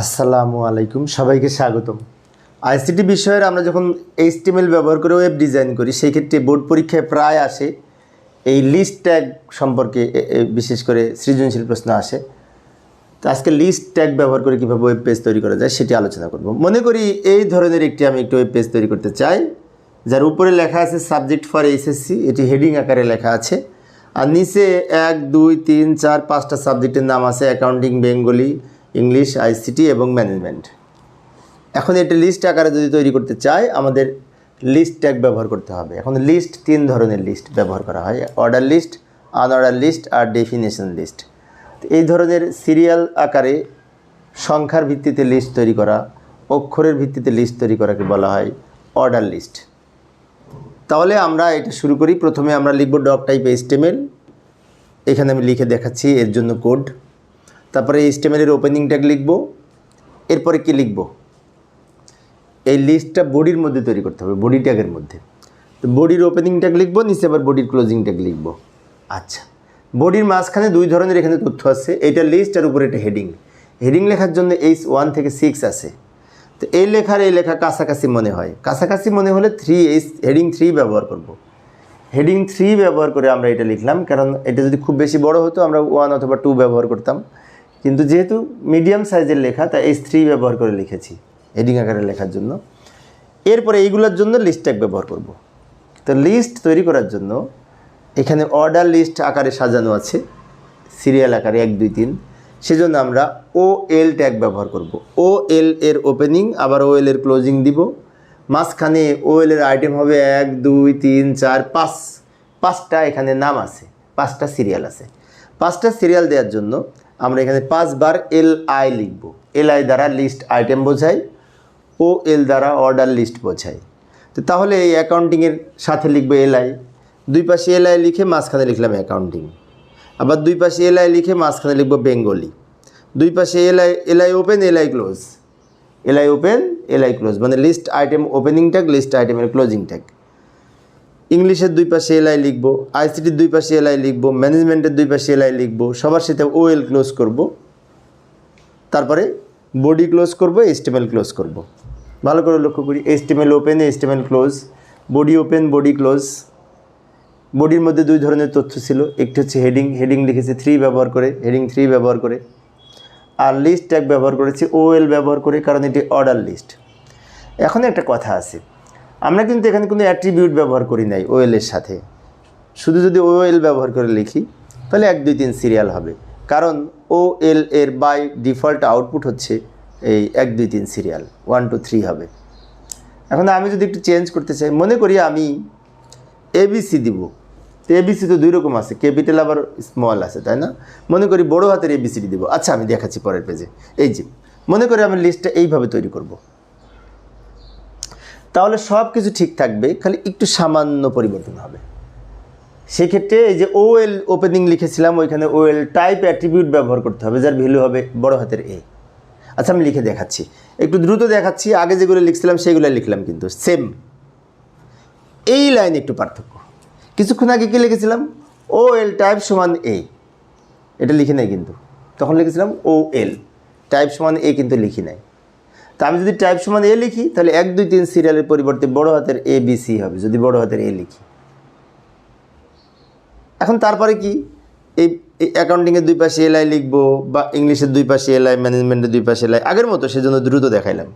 আসসালামু আলাইকুম, সবাইকে স্বাগতম। আইসিটি বিষয়ের আমরা যখন এইচটিএমএল ব্যবহার করে ওয়েব ডিজাইন করি, সেই ক্ষেত্রে বোর্ড পরীক্ষায় প্রায় আসে। এই লিস্ট ট্যাগ সম্পর্কে বিশেষ করে সৃজনশীল প্রশ্ন আসে। তো আজকে লিস্ট ট্যাগ ব্যবহার করে কীভাবে ওয়েব পেজ তৈরি করা যায়, সেটি আলোচনা করব। মনে করি এই ধরনের একটি আমি একটি ওয়েব পেজ তৈরি করতে চাই, যার উপরে লেখা আছে সাবজেক্ট ফর এইচএসসি এটি হেডিং আকারে লেখা আছে। আর নিচে এক, দুই, তিন, চার, পাঁচটা সাবজেক্টের নাম আছে অ্যাকাউন্টিং বেঙ্গলি ইংলিশ, আইসিটি এবং ম্যানেজমেন্ট। এখন এটা লিস্ট আকারে যদি তৈরি করতে চাই, আমাদের লিস্ট ট্যাগ ব্যবহার করতে হবে। এখন লিস্ট তিন ধরনের লিস্ট ব্যবহার করা হয়। অর্ডার লিস্ট, আনঅর্ডার লিস্ট আর ডেফিনেশন লিস্ট। এই ধরনের সিরিয়াল আকারে সংখ্যার ভিত্তিতে লিস্ট তৈরি করা, অক্ষরের ভিত্তিতে লিস্ট তৈরি করাকে বলা হয় অর্ডার লিস্ট। তাহলে আমরা এটা শুরু করি। প্রথমে আমরা লিখব ডক টাইপ এইচটিএমএল এখানে আমি লিখে দেখাচ্ছি এর জন্য কোড। তারপরে এইচটিএমএলের ওপেনিং ট্যাগ লিখব, এরপরে কি লিখব? এই লিস্টটা বডির মধ্যে তৈরি করতে হবে বডি ট্যাগের মধ্যে। তো বডির ওপেনিং ট্যাগ লিখব, নিচে আবার বডির ক্লোজিং ট্যাগ লিখব। আচ্ছা বডির মাঝখানে দুই ধরনের এখানে তথ্য আছে, এটা লিস্ট আর উপরে এটা হেডিং হেডিং লেখার জন্য এইচ ওয়ান থেকে সিক্স আছে। তো এই লেখার, এই লেখা কাছাকাছি মনে হয়। কাছাকাছি মনে হলে থ্রি এইচ হেডিং থ্রি ব্যবহার করব। হেডিং থ্রি ব্যবহার করে আমরা এটা লিখলাম, কারণ এটা যদি খুব বেশি বড় হতো, আমরা ওয়ান অথবা টু ব্যবহার করতাম। কিন্তু যেহেতু মিডিয়াম সাইজের লেখা, তাই এই থ্রি ব্যবহার করে লিখেছি হেডিং আকারে লেখার জন্য। এরপরে এইগুলোর জন্য লিস্ট ট্যাগ ব্যবহার করব। তো লিস্ট তৈরি করার জন্য এখানে অর্ডার লিস্ট আকারে সাজানো আছে সিরিয়াল আকারে এক, দুই, তিন। সেজন্য আমরা ও এল ট্যাগ ব্যবহার করব। ও এল এর ওপেনিং আবার ও এল এর ক্লোজিং দিব। মাঝখানে ও এল এর আইটেম হবে এক, দুই, তিন, চার, পাঁচ। পাঁচটা এখানে নাম আছে, পাঁচটা সিরিয়াল আছে। পাঁচটা সিরিয়াল দেওয়ার জন্য আমরা এখানে পাঁচবার এল আই লিখব। এল আই দ্বারা লিস্ট আইটেম বোঝাই ও এল দ্বারা অর্ডার লিস্ট বোঝাই। তো তাহলে এই অ্যাকাউন্টিংয়ের সাথে লিখব এলআই দুই পাশে এলআই লিখে মাঝখানে লিখলাম অ্যাকাউন্টিং আবার দুই পাশে এলআই লিখে মাঝখানে লিখব বেঙ্গলি দুই পাশে LI LI open LI close L I open L I close মানে list item opening tag list আইটেমের ক্লোজিং ট্যাগ ইংলিশের দুই পাশে এলআই লিখব, আইসিটির দুই পাশে এলআই লিখব, ম্যানেজমেন্টের দুই পাশে এলআই লিখব, সবার সাথে ও এল ক্লোজ করব, তারপরে বডি ক্লোজ করব এস্টিমেল ক্লোজ করব। ভালো করে লক্ষ্য করি HTML open HTML close body open body close বডির মধ্যে দুই ধরনের তথ্য ছিল, একটি হচ্ছে হেডিং হেডিং লিখেছে থ্রি ব্যবহার করে হেডিং থ্রি ব্যবহার করে। আর লিস্ট ট্যাগ ব্যবহার করেছি ওএল ব্যবহার করে, কারণ এটি অর্ডার লিস্ট এখন একটা কথা আছে আমরা কিন্তু এখানে কোনো অ্যাট্রিবিউট ব্যবহার করি নাই ওয়েলের সাথে। শুধু যদি ওএল ব্যবহার করে লিখি, তাহলে এক দুই তিন সিরিয়াল হবে। কারণ ও এল এর বাই ডিফল্ট আউটপুট হচ্ছে এই এক দুই তিন সিরিয়াল ওয়ান টু থ্রি হবে। এখন আমি যদি একটু চেঞ্জ করতে চাই, মনে করি আমি এবিসি দিব। তো এবিসি তো দুই রকম আছে ক্যাপিটাল আবার স্মল আছে, তাই না? মনে করি বড় হাতের এবিসিডি দিব। আচ্ছা আমি দেখাচ্ছি পরের পেজে এই যে, মনে করি আমি লিস্টটা এইভাবে তৈরি করব। তাহলে সব কিছু ঠিক থাকবে, খালি একটু সামান্য পরিবর্তন হবে। সেক্ষেত্রে এই যে ওএল ওপেনিং লিখেছিলাম, ওইখানে ওএল টাইপ অ্যাট্রিবিউট ব্যবহার করতে হবে, যার ভ্যালু হবে বড় হাতের এ আচ্ছা আমি লিখে দেখাচ্ছি। একটু দ্রুত দেখাচ্ছি, আগে যেগুলো লিখছিলাম সেগুলো লিখলাম কিন্তু সেম এই লাইন একটু পার্থক্য। কিছুক্ষণ আগে কি লিখেছিলাম? ও এল টাইপ সমান এ এটা লিখি নাই কিন্তু। তখন লিখেছিলাম ও এল টাইপ সমান এ কিন্তু লিখি নাই। তা আমি যদি টাইপ সমান এ লিখি, তাহলে এক, দুই, তিন সিরিয়ালের পরিবর্তে বড় হাতের এ বি সি হবে, যদি বড় হাতের এ লিখি। এখন তারপরে কি? এই অ্যাকাউন্টিংয়ের দুই পাশে এলআই লিখব, বা ইংলিশের দুই পাশে এলআই ম্যানেজমেন্টের দুই পাশে এলআই আগের মতো, সেজন্য দ্রুত দেখাইলাম।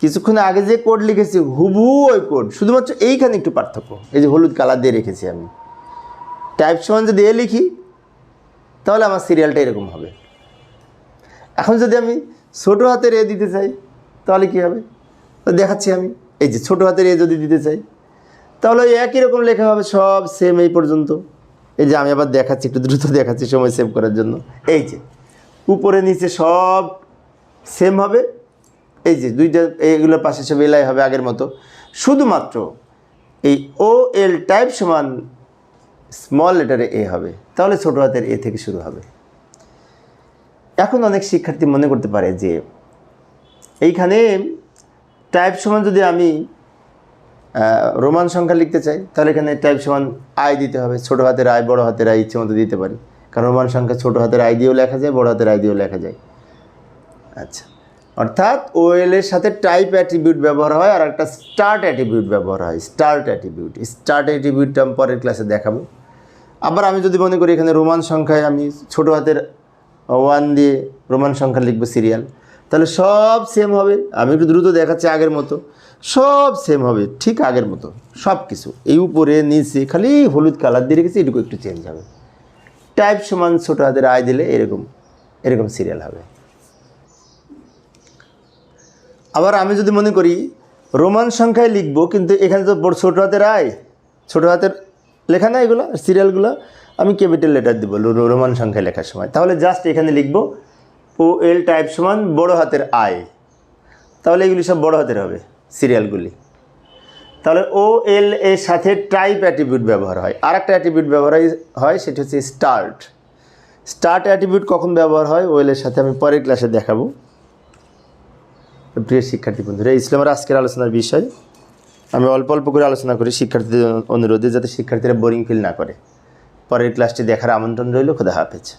কিছুক্ষণ আগে যে কোড লিখেছি, হুবহু ওই কোড শুধুমাত্র এইখানে একটু পার্থক্য। এই যে হলুদ কালার দিয়ে রেখেছি আমি। টাইপ সমান যদি এ লিখি, তাহলে আমার সিরিয়ালটা এরকম হবে। এখন যদি আমি ছোটো হাতের এ দিতে চাই তাহলে কী হবে? দেখাচ্ছি আমি। এই যে ছোটো হাতের এ যদি দিতে চাই, তাহলে ওই একই রকম লেখা হবে, সব সেম এই পর্যন্ত। এই যে আমি আবার দেখাচ্ছি, একটু দ্রুত দেখাচ্ছি সময় সেভ করার জন্য। এই যে, উপরে নিচে সব সেম হবে। এই যে দুইটা এইগুলোর পাশে সব এলাই হবে আগের মতো। শুধুমাত্র এই ও এল টাইপ সমান স্মল লেটারে এ হবে। তাহলে ছোটো হাতের এ থেকে শুরু হবে। এখন অনেক শিক্ষার্থী মনে করতে পারে যে এইখানে টাইপ সমান যদি আমি রোমান সংখ্যা লিখতে চাই, তাহলে এখানে টাইপ সমান আয় দিতে হবে। ছোটো হাতের আয় বড় হাতের আই ইচ্ছে মতো দিতে পারি। কারণ রোমান সংখ্যা ছোটো হাতের আই দিয়েও লেখা যায়, বড় হাতের আই দিয়েও লেখা যায়। আচ্ছা। অর্থাৎ ওএল এর সাথে টাইপ অ্যাট্রিবিউট ব্যবহার হয়, আর একটা স্টার্ট অ্যাট্রিবিউট ব্যবহার হয়। স্টার্ট অ্যাট্রিবিউট স্টার্ট অ্যাট্রিবিউটটা আমি পরের ক্লাসে দেখাবো। আবার আমি যদি মনে করি এখানে রোমান সংখ্যায় আমি ছোটো হাতের ওয়ান দিয়ে রোমান সংখ্যা লিখব সিরিয়াল তাহলে সব সেম হবে। আমি একটু দ্রুত দেখাচ্ছি আগের মতো। সব সেম হবে, ঠিক আগের মতো। সব কিছু এই উপরে, নিচে, খালি হলুদ কালার দিয়ে রেখেছি, এটুকু একটু চেঞ্জ হবে। টাইপ সমান ছোট হাতের আয় দিলে এরকম এরকম সিরিয়াল হবে। আবার আমি যদি মনে করি, রোমান সংখ্যায় লিখব, কিন্তু এখানে তো বড় ছোটো হাতের আয়, ছোটো হাতের লেখা না এগুলো সিরিয়ালগুলো আমি ক্যাপিটাল লেটার দিব রোমান সংখ্যায় লেখার সময়। তাহলে জাস্ট এখানে লিখব ও এল টাইপ সমান বড় হাতের আয় তাহলে এগুলি সব বড় হাতের হবে, সিরিয়ালগুলি। তাহলে ও এল এর সাথে টাইপ অ্যাট্রিবিউট ব্যবহার হয়। আর একটা অ্যাট্রিবিউট ব্যবহার হয়- সেটা হচ্ছে স্টার্ট। স্টার্ট অ্যাট্রিবিউট কখন ব্যবহার হয়? ওয়েল এর সাথে আমি পরের ক্লাসে দেখাবো। প্রিয় শিক্ষার্থী বন্ধুরা ইসলামের আজকের আলোচনার বিষয়। আমি অল্প অল্প করে আলোচনা করি শিক্ষার্থীদের অনুরোধে, যাতে শিক্ষার্থীরা বোরিং ফিল না করে। পরের ক্লাসটি দেখার আমন্ত্রণ রইল, খোদা হাফেজ।